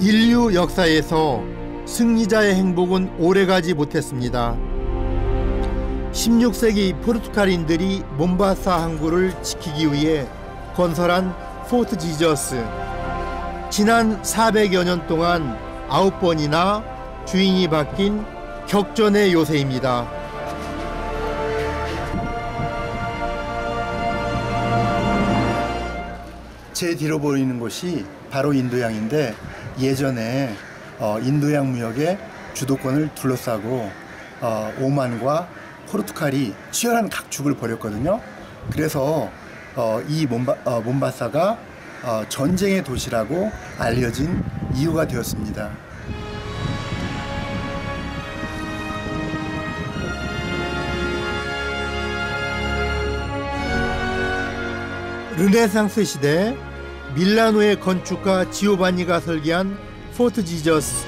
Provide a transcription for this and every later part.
인류 역사에서 승리자의 행복은 오래가지 못했습니다. 16세기 포르투갈인들이 몬바사 항구를 지키기 위해 건설한 포트 지저스. 지난 400여 년 동안 아홉 번이나 주인이 바뀐 격전의 요새입니다. 제 뒤로 보이는 곳이 바로 인도양인데 예전에 어, 인도양 무역의 주도권을 둘러싸고 어, 오만과 포르투갈이 치열한 각축을 벌였거든요. 그래서 어, 이 몬바, 어, 몬바사가 어, 전쟁의 도시라고 알려진 이유가 되었습니다. 르네상스 시대 밀라노의 건축가 지오바니가 설계한 포트 지저스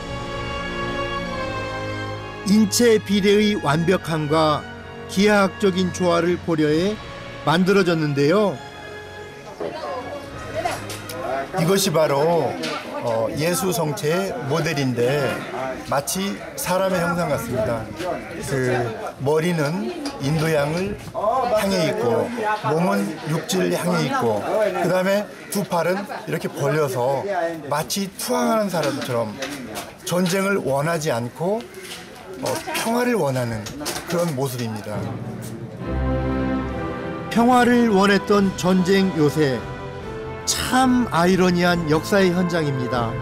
인체 비례의 완벽함과 기하학적인 조화를 고려해 만들어졌는데요. 이것이 바로 어, 예수 성체의 모델인데 마치 사람의 형상 같습니다. 그 머리는 인도양을 향해 있고 몸은 육지를 향해 있고 그 다음에 두 팔은 이렇게 벌려서 마치 투항하는 사람처럼 전쟁을 원하지 않고 어, 평화를 원하는 그런 모습입니다. 평화를 원했던 전쟁 요새 참 아이러니한 역사의 현장입니다.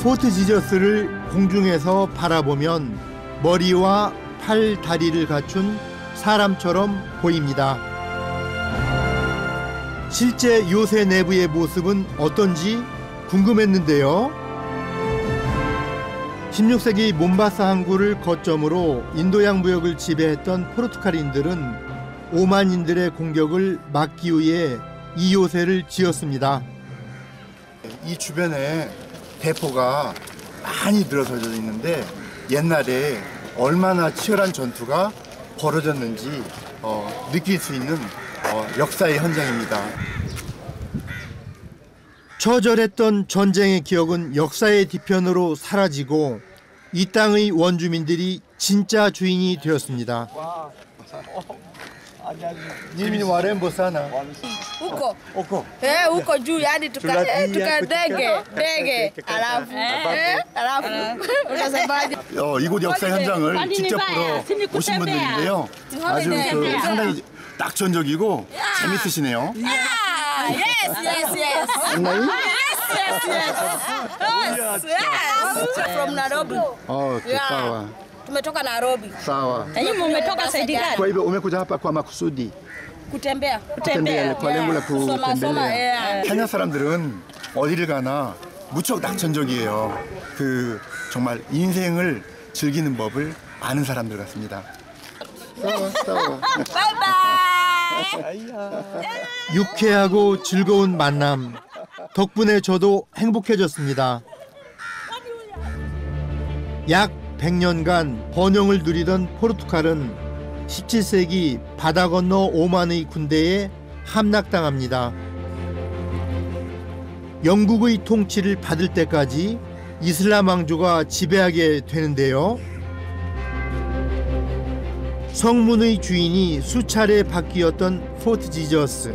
포트 지저스를 공중에서 바라보면 머리와 팔, 다리를 갖춘 사람처럼 보입니다. 실제 요새 내부의 모습은 어떤지 궁금했는데요. 16세기 몬바사 항구를 거점으로 인도양 무역을 지배했던 포르투갈인들은 오만인들의 공격을 막기 위해 이 요새를 지었습니다. 이 주변에 대포가 많이 늘어서져 있는데 옛날에 얼마나 치열한 전투가 벌어졌는지 어, 느낄 수 있는 어, 역사의 현장입니다. 처절했던 전쟁의 기억은 역사의 뒤편으로 사라지고 이 땅의 원주민들이 진짜 주인이 되었습니다. 님이 warem bosana. huko Oko. eh, huko juu yani tuka eh, ndege ndege alafu eh, alafu unasemaje? 어, 이곳 역사 현장을 직접 보러 오신 분들인데요. 아주 그 상당히 낙천적이고 재밌으시네요. Ah, yes yes yes 장난이? yes yes yes yes from Nairobi 어, Yeah. sawa. Tumetoka Nairobi Sawa. Nanyi mmetoka saidi gani? Kwa hivyo umekuja hapa kwa makusudi kutembea kutembea kwa lengo la kutembelea. eh. 케냐 사람들은 어디를 가나 무척 낙천적이에요. 그 정말 인생을 즐기는 법을 아는 사람들 같습니다. bye 유쾌하고 즐거운 만남 덕분에 저도 행복해졌습니다. 약 100년간 번영을 누리던 포르투갈은 17세기 바다 건너 오만의 군대에 함락당합니다. 영국의 통치를 받을 때까지 이슬람 왕조가 지배하게 되는데요. 성문의 주인이 수차례 바뀌었던 포트 지저스.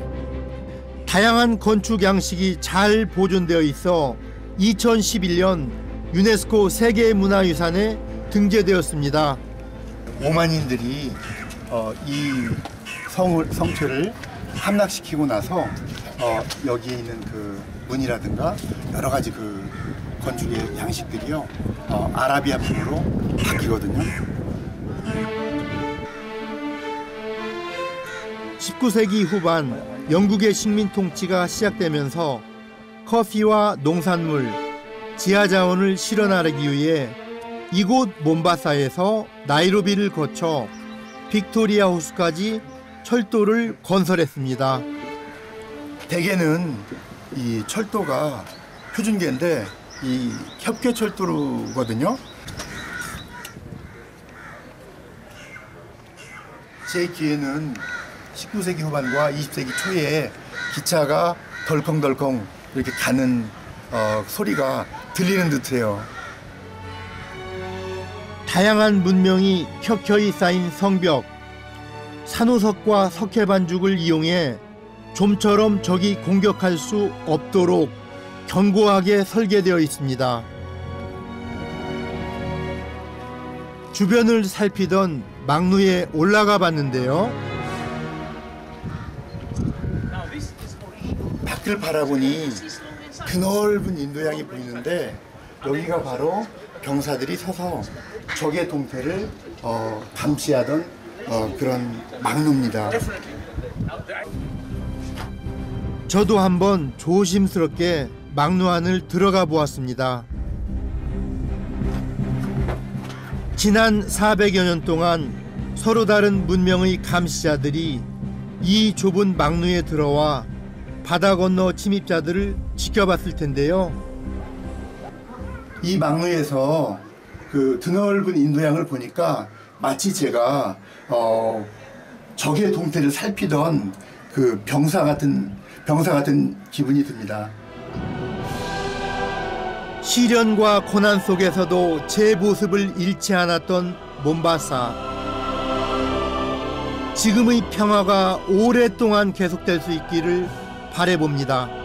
다양한 건축 양식이 잘 보존되어 있어 2011년 유네스코 세계문화유산에 등재되었습니다. 오만인들이 어, 이 성을, 성체를 함락시키고 나서 어, 여기에 있는 그 문이라든가 여러 가지 그 건축의 양식들이요 어, 아라비아풍으로 바뀌거든요. 19세기 후반 영국의 식민 통치가 시작되면서 커피와 농산물, 지하 자원을 실어나르기 위해 이곳 몬바사에서 나이로비를 거쳐 빅토리아 호수까지 철도를 건설했습니다. 대개는 이 철도가 표준계인데 이 협계 철도거든요. 제 기에는 19세기 후반과 20세기 초에 기차가 덜컹덜컹 이렇게 가는 어, 소리가 들리는 듯해요. 다양한 문명이 켜켜이 쌓인 성벽 산호석과 석회 반죽을 이용해 좀처럼 적이 공격할 수 없도록 견고하게 설계되어 있습니다. 주변을 살피던 막루에 올라가 봤는데요. 밖을 바라보니 드넓은 인도양이 보이는데 여기가 바로 병사들이 서서 적의 동태를 어, 감시하던 어, 그런 막루입니다. 저도 한번 조심스럽게 막루 안을 들어가 보았습니다. 지난 400여 년 동안 서로 다른 문명의 감시자들이 이 좁은 막루에 들어와 바다 건너 침입자들을 지켜봤을 텐데요. 이 막루에서 그 드넓은 인도양을 보니까 마치 제가 어, 적의 동태를 살피던 그 병사 같은 병사 같은 기분이 듭니다. 시련과 고난 속에서도 제 모습을 잃지 않았던 몬바사. 지금의 평화가 오랫동안 계속될 수 있기를 바래봅니다.